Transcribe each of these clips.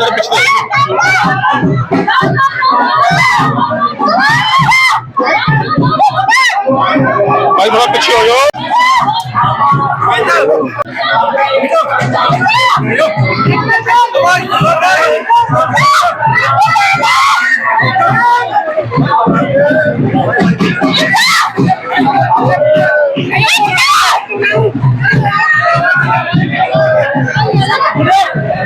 ਜਰਾ ਪਿੱਛੇ ਭਾਈ ਥੋੜਾ ਪਿੱਛੇ ਹੋ ਜਾਓ।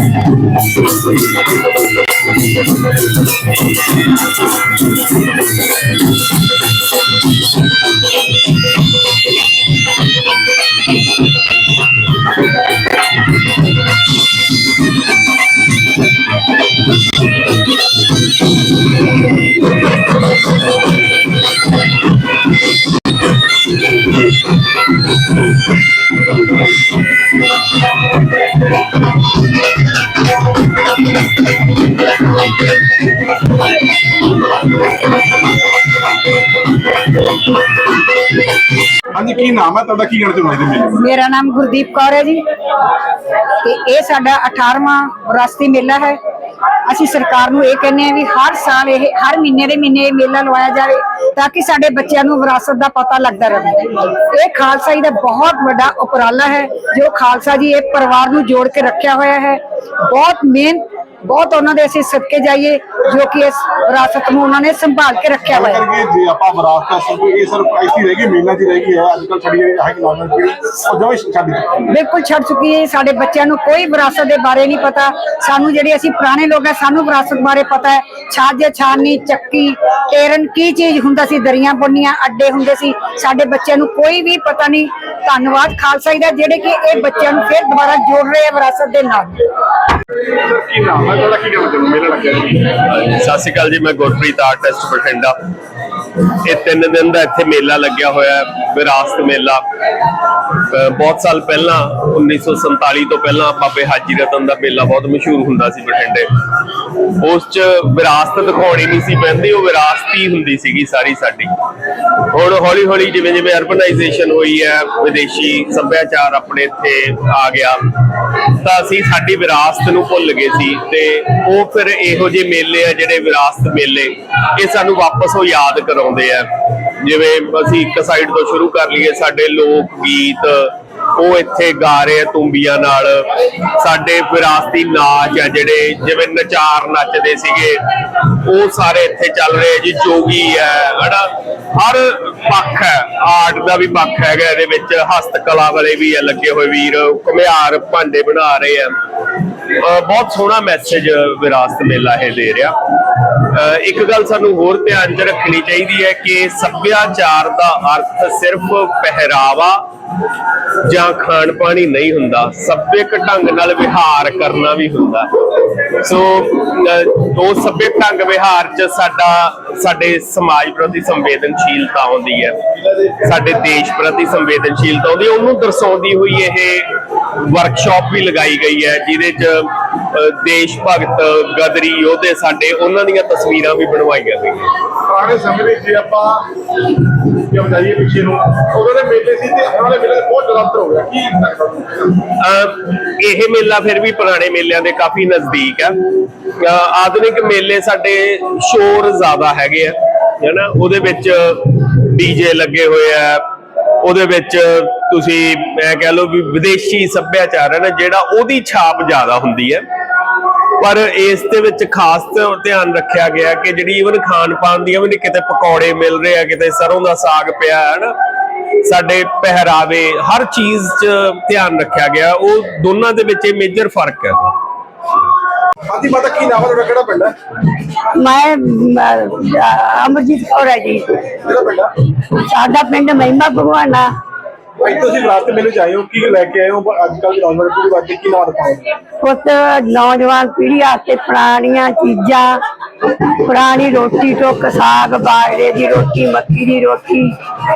Thank you. ਹਾਂਜੀ, ਕੀ ਨਾਮ ਹੈ? ਤੁਹਾਡਾ ਕੀ ਕਹਿਣਾ ਚਾਹੁੰਦੇ ਇਹਦੇ ਮੇਲੇ ਬਾਰੇ? ਮੇਰਾ ਨਾਮ ਗੁਰਦੀਪ ਕੌਰ ਹੈ ਜੀ। ਤੇ ਇਹ ਸਾਡਾ 18ਵਾਂ ਵਿਰਾਸਤੀ ਮੇਲਾ ਹੈ। ਅਸੀਂ ਸਰਕਾਰ ਨੂੰ ਇਹ ਕਹਿੰਦੇ ਆ ਵੀ ਹਰ ਸਾਲ ਇਹ, ਹਰ ਮਹੀਨੇ ਦੇ ਮਹੀਨੇ ਇਹ ਮੇਲਾ ਲਵਾਇਆ ਜਾਵੇ ਤਾਂ ਕਿ ਸਾਡੇ ਬੱਚਿਆਂ ਨੂੰ ਵਿਰਾਸਤ ਦਾ ਪਤਾ ਲੱਗਦਾ ਰਹੇ। ਇਹ ਖਾਲਸਾ ਜੀ ਦਾ ਬਹੁਤ ਵੱਡਾ ਉਪਰਾਲਾ ਹੈ। ਜੋ ਖਾਲਸਾ ਜੀ ਇਹ ਪਰਿਵਾਰ ਨੂੰ ਜੋੜ ਕੇ ਰੱਖਿਆ ਹੋਇਆ ਹੈ। ਬਹੁਤ ਮਿਹਨਤ ਬਹੁਤ ਉਹਨਾਂ ਦੇ ਅਸੀਂ ਸਦਕੇ ਜਾਈਏ ਜੋ ਕਿ ਇਸ ਵਿਰਾਸਤ ਨੂੰ ਉਹਨਾਂ ਨੇ ਸੰਭਾਲ ਕੇ ਰੱਖਿਆ ਹੋਇਆ ਹੈ। ਕਰੀਏ ਜੇ ਆਪਾਂ ਵਿਰਾਸਤ ਦਾ ਸਿਰਫ ਇਹ ਸਿਰਫ ਐਸੀ ਰਹਿ ਗਈ ਮੇਲਾ ਦੀ ਰਹਿ ਗਈ ਹੈ ਅੱਜ ਕੱਲ੍ਹ ਛੜੀ ਹੈ ਕਿ ਨੌਜਵਾਨ ਪੀੜ੍ਹੀ ਉਹ ਜਮਾਂ ਹੀ ਛੱਡ ਹੈ ਬਿਲਕੁਲ ਛੱਡ ਚੁੱਕੀ ਹੈ ਸਾਡੇ ਬੱਚਿਆਂ ਨੂੰ ਕੋਈ ਵਿਰਾਸਤ ਦੇ ਬਾਰੇ ਨਹੀਂ ਪਤਾ। ਸਾਨੂੰ ਜਿਹੜੇ ਅਸੀਂ ਪੁਰਾਣੇ ਲੋਕ ਆ ਸਾਨੂੰ ਵਿਰਾਸਤ ਬਾਰੇ ਪਤਾ ਹੈ। ਛਾਜੇ ਛਾਨੀ ਚੱਕੀ ਟੇਰਨ ਕੀ ਚੀਜ਼ ਹੁੰਦਾ ਸੀ? ਦਰੀਆਂ ਬੁਣਨੀਆਂ ਅੱਡੇ ਹੁੰਦੇ ਸੀ। ਸਾਡੇ ਬੱਚਿਆਂ ਨੂੰ ਕੋਈ ਵੀ ਪਤਾ ਨਹੀਂ। ਧੰਨਵਾਦ ਖਾਲਸਾ ਜੀ ਦਾ ਜਿਹੜੇ ਕਿ ਇਹ ਬੱਚਿਆਂ ਨੂੰ ਫਿਰ ਦੁਬਾਰਾ ਜੋੜ ਰਹੇ ਆ ਵਿਰਾਸਤ ਦੇ ਨਾਲ। ਕੀ ਨਾਮ? ਹੈ ਤੁਹਾਡਾ ਕੀ ਕਹਿਣਾ ਚਾਹੁੰਦੇ ਮੇਲਾ ਲੱਗਿਆ ਜੀ। ਸਤਿ ਸ਼੍ਰੀ ਅਕਾਲ ਜੀ, ਮੈਂ ਗੁਰਪ੍ਰੀਤ ਆਰਟਿਸਟ ਬਠਿੰਡਾ। ਇਹ ਤਿੰਨ ਦਿਨ ਦਾ ਇੱਥੇ ਮੇਲਾ ਲੱਗਿਆ ਹੋਇਆ ਹੈ, ਵਿਰਾਸਤ ਮੇਲਾ। ਅਹ ਬਹੁਤ ਸਾਲ ਪਹਿਲਾਂ 1947 ਤੋਂ ਪਹਿਲਾਂ ਬਾਬੇ ਹਾਜੀ ਰਤਨ ਦਾ ਮੇਲਾ ਬਹੁਤ ਮਸ਼ਹੂਰ ਹੁੰਦਾ ਸੀ ਬਠਿੰਡੇ। ਉਸ ਚ ਵਿਰਾਸਤ ਦਿਖਾਉਣੀ ਨਹੀਂ ਸੀ ਪੈਂਦੀ, ਉਹ ਵਿਰਾਸਤੀ ਹੁੰਦੀ ਸੀਗੀ ਸਾਰੀ ਸਾਡੀ। ਹੁਣ ਹੌਲੀ ਹੌਲੀ ਜਿਵੇਂ ਜਿਵੇਂ ਅਰਬਨਾਈਜੇਸ਼ਨ ਹੋਈ ਹੈ, ਵਿਦੇਸ਼ੀ ਸੱਭਿਆਚਾਰ ਆਪਣੇ ਇੱਥੇ ਆ ਗਿਆ, ਤਾਂ ਅਸੀਂ ਸਾਡੀ ਵਿਰਾਸਤ ਨੂੰ ਭੁੱਲ ਗਏ ਸੀ ਤੇ ਉਹ ਫਿਰ ਇਹੋ ਜਿਹੇ ਮੇਲੇ ਆ ਜਿਹੜੇ ਵਿਰਾਸਤ ਮੇਲੇ, ਇਹ ਸਾਨੂੰ ਵਾਪਸ ਉਹ ਯਾਦ ਕਰਾਉਂਦੇ ਆ। ਜਿਵੇਂ ਅਸੀਂ ਇੱਕ ਸਾਈਡ ਤੋਂ ਸ਼ੁਰੂ ਕਰ ਲਈਏ, ਸਾਡੇ ਲੋਕ ਗੀਤ, ਉਹ ਇੱਥੇ ਗਾ ਰਹੇ ਆ ਤੁੰਬੀਆਂ ਨਾਲ। ਸਾਡੇ ਵਿਰਾਸਤੀ ਨਾਚ ਆ ਜਿਹੜੇ, ਜਿਵੇਂ ਨਚਾਰ ਨੱਚਦੇ ਸੀਗੇ, ਉਹ ਸਾਰੇ ਇੱਥੇ ਚੱਲ ਰਹੇ ਜੀ, ਜੋਗੀ ਹੈ ਹਨਾ? ਹਰ ਪੱਖ ਹੈ ਆਰਟ ਦਾ ਵੀ ਪੱਖ ਹੈਗਾ ਇਹਦੇ ਵਿੱਚ ਹਸਤ ਕਲਾ ਵਾਲੇ ਵੀ ਆ, ਲੱਗੇ ਹੋਏ ਵੀਰ, ਘੁਮਿਆਰ ਭਾਂਡੇ ਬਣਾ ਰਹੇ ਆ। ਬਹੁਤ ਸੋਹਣਾ ਮੈਸੇਜ ਵਿਰਾਸਤ ਮੇਲਾ ਇਹ ਦੇ ਰਿਹਾ। ਇੱਕ ਗੱਲ ਸਾਨੂੰ ਹੋਰ ਧਿਆਨ 'ਚ ਰੱਖਣੀ ਚਾਹੀਦੀ ਹੈ ਕਿ ਸੱਭਿਆਚਾਰ ਦਾ ਅਰਥ ਸਿਰਫ ਪਹਿਰਾਵਾ ਜਾਂ ਖਾਣ ਪਾਣੀ ਨਹੀਂ ਹੁੰਦਾ, ਸੱਭਿਅਕ ਢੰਗ ਨਾਲ ਵਿਹਾਰ ਕਰਨਾ ਵੀ ਹੁੰਦਾ। ਸੋ ਉਹ ਸੱਭਿਅਕ ਢੰਗ ਵਿਹਾਰ 'ਚ ਸਾਡਾ, ਸਾਡੇ ਸਮਾਜ ਪ੍ਰਤੀ ਸੰਵੇਦਨਸ਼ੀਲਤਾ ਆਉਂਦੀ ਹੈ। ਸਾਡੇ ਦੇਸ਼ ਪ੍ਰਤੀ ਸੰਵੇਦਨਸ਼ੀਲਤਾ ਆਉਂਦੀ ਹੈ। ਉਹਨੂੰ ਦਰਸਾਉਂਦੀ ਹੋਈ ਇਹ ਵਰਕਸ਼ਾਪ ਵੀ ਲਗਾਈ ਗਈ ਹੈ ਜਿਹਦੇ 'ਚ ਦੇਸ਼ ਭਗਤ ਗਦਰੀ ਯੋਧੇ ਸਾਡੇ ਉਹਨਾਂ ਦੀਆਂ ਤਸਵੀਰਾਂ ਵੀ ਬਣਵਾਈਆਂ ਗਈਆਂ। ਪੁਰਾਣੇ ਸਮੇਂ ਵਿੱਚ ਜੇ ਆਪਾਂ ਜੇ ਜਾਈਏ ਪਿੱਛੇ ਨੂੰ ਉਦੋਂ ਦੇ ਮੇਲੇ ਸੀ ਤੇ ਹੁਣ ਵਾਲੇ ਮੇਲੇ ਬਹੁਤ ਜ਼ਿਆਦਾ ਹੋ ਗਿਆ। ਕੀ ਇਹ ਮੇਲਾ ਫਿਰ ਵੀ ਪੁਰਾਣੇ ਮੇਲਿਆਂ ਦੇ ਕਾਫੀ ਨਜ਼ਦੀਕ ਹੈ। ਆਧੁਨਿਕ ਮੇਲੇ ਸਾਡੇ ਸ਼ੋਰ ਜ਼ਿਆਦਾ ਹੈਗੇ ਆ ਹੈਨਾ? ਉਹਦੇ ਵਿੱਚ ਡੀਜੇ ਲੱਗੇ ਹੋਏ ਆ ਉਹਦੇ ਵਿੱਚ ਤੁਸੀਂ ਮੈਂ ਕਹਿ ਲਓ ਵੀ ਵਿਦੇਸ਼ੀ ਸੱਭਿਆਚਾਰ ਹੈ ਨਾ ਜਿਹੜਾ ਉਹਦੀ ਛਾਪ ਜ਼ਿਆਦਾ ਹੁੰਦੀ ਹੈ। ਪਰ ਇਸ ਦੇ ਵਿੱਚ ਖਾਸ ਧਿਆਨ ਰੱਖਿਆ ਗਿਆ ਕਿ ਜਿਹੜੀ ਇਵਨ ਖਾਣ ਪਾਣ ਦੀਆਂ ਵੀ ਕਿਤੇ ਪਕੌੜੇ ਮਿਲ ਰਹੇ ਆ ਕਿਤੇ ਸਰੋਂ ਦਾ ਸਾਗ ਪਿਆ ਹੈ ਨਾ ਸਾਡੇ ਪਹਿਰਾਵੇ ਹਰ ਚੀਜ਼ 'ਚ ਧਿਆਨ ਰੱਖਿਆ ਗਿਆ ਉਹ ਦੋਨਾਂ ਦੇ ਵਿੱਚ ਇਹ ਮੇਜਰ ਫ਼ਰਕ ਹੈ। ਹਾਂਜੀ ਮਾਤਾ ਕੀ ਨਾਮ ਹੈ ਕਿਹੜਾ ਪਿੰਡ ਹੈ? ਮੈਂ ਅਮਰਜੀਤ ਕੌਰ ਹੈ ਜੀ। ਕਿਹੜਾ ਪਿੰਡ ਹੈ? ਸਾਡਾ ਪਿੰਡ ਮਹਿਮਾ ਭਗਵਾਨਾ। ਭਾਈ ਤੁਸੀਂ ਵਿਰਾਸਤ ਮੇਲੇ ਚ ਆਏ ਹੋ ਕੀ ਲੈ ਕੇ ਆਏ ਹੋ ਅੱਜ ਕੱਲ ਦੀ ਨੌਜਵਾਨ ਪੀੜ੍ਹੀ ਵਾਸਤੇ ਕੀ ਨਾਮ ਦਿਖਾਓਗੇ ਪੁੱਤ ਨੌਜਵਾਨ ਪੀੜ੍ਹੀ ਵਾਸਤੇ ਪੁਰਾਣੀਆਂ ਚੀਜ਼ਾਂ, ਪੁਰਾਣੀ ਰੋਟੀ, ਟੁੱਕ ਸਾਗ, ਬਾਜਰੇ ਦੀ ਰੋਟੀ, ਮੱਕੀ ਦੀ ਰੋਟੀ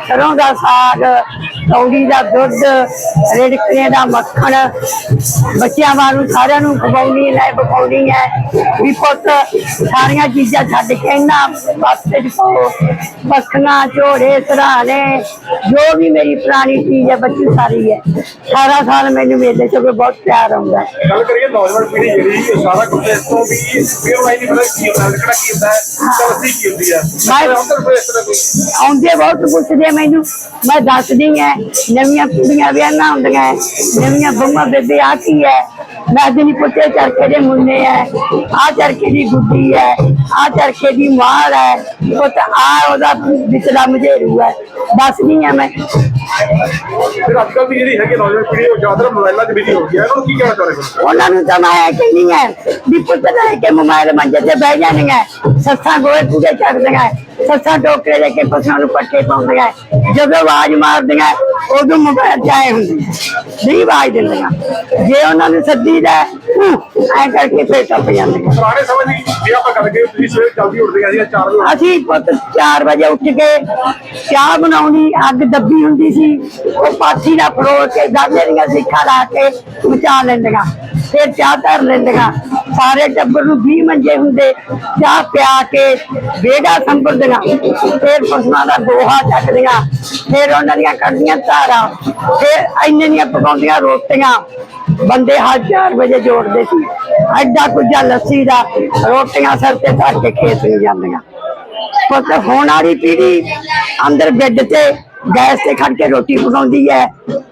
ਸਰੋਂ ਦਾ ਸਾਗ, ਕੌੜੀ ਦਾ ਦੁੱਧ ਰਿੜਕਣੇ ਦਾ ਮੱਖਣ, ਬੱਚਿਆਂ ਵਾਂਗੂ ਸਾਰਿਆਂ ਨੂੰ ਖਵਾਉਣੀ ਲੈ ਪਕਾਉਣੀ ਹੈ। ਵੀ ਪੁੱਤ, ਸਾਰੀਆਂ ਚੀਜ਼ਾਂ ਛੱਡ ਕੇ ਇਹਨਾਂ ਵਾਸਤੇ ਚ ਬੱਖਣਾ ਝੋੜੇ ਸਰਾਣੇ, ਜੋ ਵੀ ਮੇਰੀ ਪੁਰਾਣੀ ਚੀਜ਼ ਹੈ ਬੱਚੀ ਸਾਰੀ ਹੈ। ਸਾਰਾ ਸਾਲ ਮੈਨੂੰ ਮੇਲੇ ਚ ਬਹੁਤ ਪਿਆਰ ਆਉਂਦਾ ਹੈ। ਗੱਲ ਕਰੀਏ ਨੌਜਵਾਨ ਪੀੜ੍ਹੀ ਜਿਹੜੀ ਉਹ ਸਾਰਾ ਕੁਝ ਇਸ ਤੋਂ ਵੀ ਫਿਰ ਉਹ ਨਹੀਂ ਪਤਾ ਕੀ ਹੁੰਦਾ ਕਿਹੜਾ ਕੀ ਹੁੰਦਾ ਹੈ ਚਲਸੀ ਕੀ ਹੁੰਦੀ ਹੈ। ਮੈਂ- ਅੰਦਰ ਫਿਰ ਇਸ ਤਰ੍ਹਾਂ ਕੋਈ ਆਉਂਦੇ ਬਹੁਤ ਪੁੱਛਦੇ ਆ ਮੈਨੂੰ। ਮੈਂ ਦੱਸਦੀ ਐ ਨਵੀਆਂ ਕੁੜੀਆਂ ਵਿਆਹਾਂ ਹੁੰਦੀਆਂ ਨਵੀਆਂ ਬੰਮਾ ਬੇਬੇ ਆ ਕੀ ਹੈ। ਮੈਂ ਅੱਜ ਨਹੀਂ ਪੁੱਛੇ ਚਰਖੇ ਦੇ ਮੁੰਨੇ ਐ ਆ ਚਰਖੇ ਦੀ ਗੁੱਡੀ ਐ ਆ ਚਰਖੇ ਦੀ ਮਾਲ ਐ ਪੁੱਤ ਆ ਉਹਦਾ ਵਿਚਲਾ ਮਝੇਰੂ ਐ ਦੱਸਦੀ ਆ ਮੈਂ। ਫਿਰ ਅੱਜ ਕੱਲ ਦੀ ਜਿਹੜੀ ਹੈਗੀ ਨੌਜਵਾਨ ਪੀੜ੍ਹੀ ਉਹ ਜ਼ਿਆਦਾ ਮੋਬਾਈਲਾਂ 'ਚ ਬਿਜ਼ੀ ਹੋ ਗਈ ਹੈ ਇਹਨਾਂ ਨੂੰ ਕੀ ਕਹਿਣਾ ਚਾਹੁੰਦੇ ਹੋ ਉਹਨਾਂ ਨੂੰ ਤਾਂ ਮੈਂ ਕਹਿੰਦੀ ਐ ਵੀ ਪੁੱਤ ਲੈ ਕੇ ਮੋਬਾਈਲ ਮੰਜੇ ਤੇ ਬਹਿ ਜਾਂਦੀਆਂ ਸੱਸਾਂ ਗੋਏ ਪੂਰੇ ਚੱਕਦੀਆਂ ਸੱਸਾਂ ਟੋਕਰੇ ਲੈ ਕੇ ਪਸ਼ੂਆਂ ਨੂੰ ਪੱਠੇ ਪਾਉਂਦੀਆਂ ਜਦੋਂ ਆਵਾਜ਼ ਮਾਰਦੀਆਂ ਉਦੋਂ ਮੋਬਾਈਲ ਚਾਏ ਹੁੰਦੇ ਨਹੀਂ ਆਵਾਜ਼ ਦਿੰਦੀਆਂ। ਜੇ ਉਹਨਾਂ ਨੂੰ ਸੱਦੀ ਦਾ ਐ ਕਰਕੇ ਫੇਰ ਟੱਪ ਜਾਂਦੀਆਂ ਪੁਰਾਣੇ ਸਮੇਂ ਦੀ ਜੇ ਆਪਾਂ ਗੱਲ ਕਰੀਏ ਤੁਸੀਂ ਸਵੇਰੇ ਜਲਦੀ ਉੱਠਦੇ ਸੀ 4 ਵਜੇ? ਅਸੀਂ ਪੁੱਤ 4 ਵਜੇ ਉੱਠ ਕੇ ਚਾਹ ਬਣਾਉਣੀ ਅੱਗ ਦੱਬੀ ਹੁੰਦੀ ਸੀ। ਉਹ ਪਾਥੀ ਦਾ ਫਰੋਲ ਕੇ ਦਾਦੇ ਦੀਆਂ ਸਿੱਖਾਂ ਲਾ ਕੇ ਮਚਾ ਲੈਂਦੀਆਂ ਫਿਰ ਚਾਹ ਧਰ ਲੈਂਦੀਆਂ। ਸਾਰੇ ਟੱਬਰ ਨੂੰ 20 ਮੰਜੇ ਹੁੰਦੇ, ਚਾਹ ਪਿਆ ਕੇ ਬੇੜਾ ਸੰਭਰਦੀਆਂ। ਫਿਰ ਪਸ਼ੂਆਂ ਦਾ ਗੋਹਾ ਚੱਕਦੀਆਂ, ਫਿਰ ਉਹਨਾਂ ਦੀਆਂ ਕੱਢਦੀਆਂ ਧਾਰਾਂ, ਫਿਰ ਇੰਨੇ ਦੀਆਂ ਪਕਾਉਂਦੀਆਂ ਰੋਟੀਆਂ। ਬੰਦੇ ਹਰ 4 ਵਜੇ ਜੋੜਦੇ ਸੀ। ਐਡਾ ਕੁਝਾ ਲੱਸੀ ਦਾ ਰੋਟੀਆਂ ਸਿਰ ਤੇ ਧਰ ਕੇ ਖੇਤ ਨੂੰ ਜਾਂਦੀਆਂ। ਪੁੱਤ, ਹੁਣ ਵਾਲੀ ਪੀੜੀ ਅੰਦਰ ਬੈੱਡ ਤੇ ਗੈਸ ਤੇ ਖੜ ਕੇ ਰੋਟੀ ਪਕਾਉਂਦੀ ਹੈ,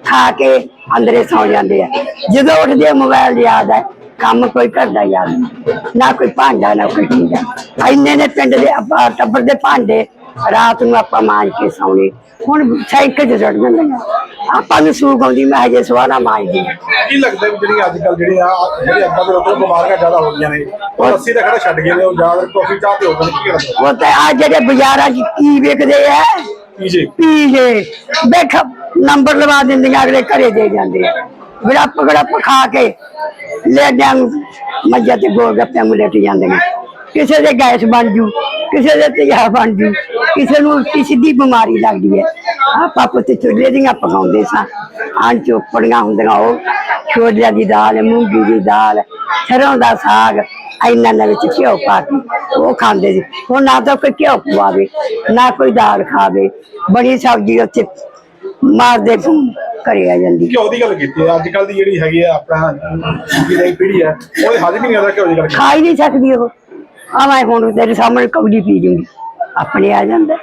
ਖਾ ਕੇ ਅੰਦਰੇ ਸੌ ਜਾਂਦੇ ਆ। ਜਦੋਂ ਉੱਠਦੇ ਆ, ਮੋਬਾਈਲ ਯਾਦ ਹੈ ਕੰਮ ਕੋਈ ਕਰਦਾ ਯਾਦ ਨਾ ਕੋਈ ਭਾਂਡਾ ਨਾ ਕੋਈ ਚੀਜ਼ ਇੰਨੇ ਨੇ ਪਿੰਡ ਦੇ ਆਪਾਂ ਟੱਬਰ ਦੇ ਭਾਂਡੇ ਰਾਤ ਨੂੰ ਆਪਾਂ ਮਾਂਜ ਕੇ ਸੌਣੇ। ਹੁਣ ਸਾਈਕਲ ਤੇ ਚੜ ਜਾਂਦੇ ਆ। ਆਪਾਂ ਨੂੰ ਸੂਖ ਆਉਂਦੀ ਮੈਂ ਹਜੇ ਸਵਾਣਾ ਮਾਂਜਦੀ। ਕੀ ਲੱਗਦਾ ਵੀ ਜਿਹੜੀ ਅੱਜ ਕੱਲ ਜਿਹੜੀ ਆ ਜਿਹੜੀ ਅੱਗਾ ਦੇ ਉੱਤੇ ਬਿਮਾਰੀਆਂ ਜ਼ਿਆਦਾ ਹੋ ਗਈਆਂ ਨੇ ਉਹ ਲੱਸੀ ਦਾ ਖੜਾ ਛੱਡ ਗਏ ਨੇ ਉਹ ਜ਼ਿਆਦਾ ਕਾਫੀ ਚਾਹ ਤੇ ਹੋ ਗਏ ਨੇ ਕੀ ਕਰਦਾ ਉਹ ਤੇ ਆ ਜਿਹੜੇ ਬਾਜ਼ਾਰਾਂ 'ਚ ਕੀ ਵਿਕਦੇ ਆ? ਕੀ ਜੀ। ਪੀ ਗਏ ਦੇਖ ਨੰਬਰ ਲਵਾ ਦਿੰਦੀਆਂ, ਅਗਲੇ ਘਰੇ ਦੇ ਜਾਂਦੇ ਆ ਗੜੱਪ ਗੜੱਪ ਖਾ ਕੇ ਲੈ ਜਾਂ ਮੱਝਾਂ ਤੇ ਗੋਲ ਗੱਪੇ ਮੁਲੇਟ ਜਾਂਦੀਆਂ। ਕਿਸੇ ਦੇ ਗੈਸ ਬਣ ਜੂ, ਕਿਸੇ ਦੇ ਤੇਜ਼ਾਬ ਬਣ ਜੂ, ਕਿਸੇ ਨੂੰ ਉਲਟੀ ਸਿੱਧੀ ਬਿਮਾਰੀ ਲੱਗਦੀ ਹੈ। ਆਪਾਂ ਪੁੱਤ ਚੁੱਲ੍ਹੇ ਦੀਆਂ ਪਕਾਉਂਦੇ ਸਾਂ। ਆਂ ਚੋਪੜੀਆਂ ਹੁੰਦੀਆਂ, ਉਹ ਛੋਲਿਆਂ ਦੀ ਦਾਲ, ਮੂੰਗੀ ਦੀ ਦਾਲ ਸਰੋਂ ਦਾ ਸਾਗ ਇਹਨਾਂ ਦੇ ਵਿੱਚ ਘਿਓ ਪਾ ਕੇ ਉਹ ਖਾਂਦੇ ਸੀ। ਹੁਣ ਨਾ ਤਾਂ ਕੋਈ ਘਿਓ ਪਵਾਵੇ, ਨਾ ਕੋਈ ਦਾਲ ਖਾਵੇ। ਬੜੀ ਸਬਜ਼ੀ ਉੱਥੇ ਮਾਰਦੇ ਘਰੇ ਆ ਜਾਂਦੀ। ਘਿਓ ਦੀ ਗੱਲ ਕੀਤੀ ਹੈ? ਅੱਜ ਕੱਲ ਦੀ ਜਿਹੜੀ ਹੈਗੀ ਆ ਆਪਣਾ ਜਿਹੜੀ ਪੀੜ੍ਹੀ ਹੈ ਉਹਦੇ ਹਜਮ ਹੀ ਨਹੀਂ ਆਦਾ ਘਿਓ ਦੀ ਗੱਲ ਕੀਤੀ। ਖਾ ਹੀ ਨਹੀਂ ਸਕਦੀ ਉਹ। ਆ ਮੈਂ ਹੁਣ ਤੇਰੇ ਸਾਹਮਣੇ ਕਬੜੀ ਪੀ ਜੂੰਗੀ। ਆਪਣੇ ਆ ਜਾਂਦਾ।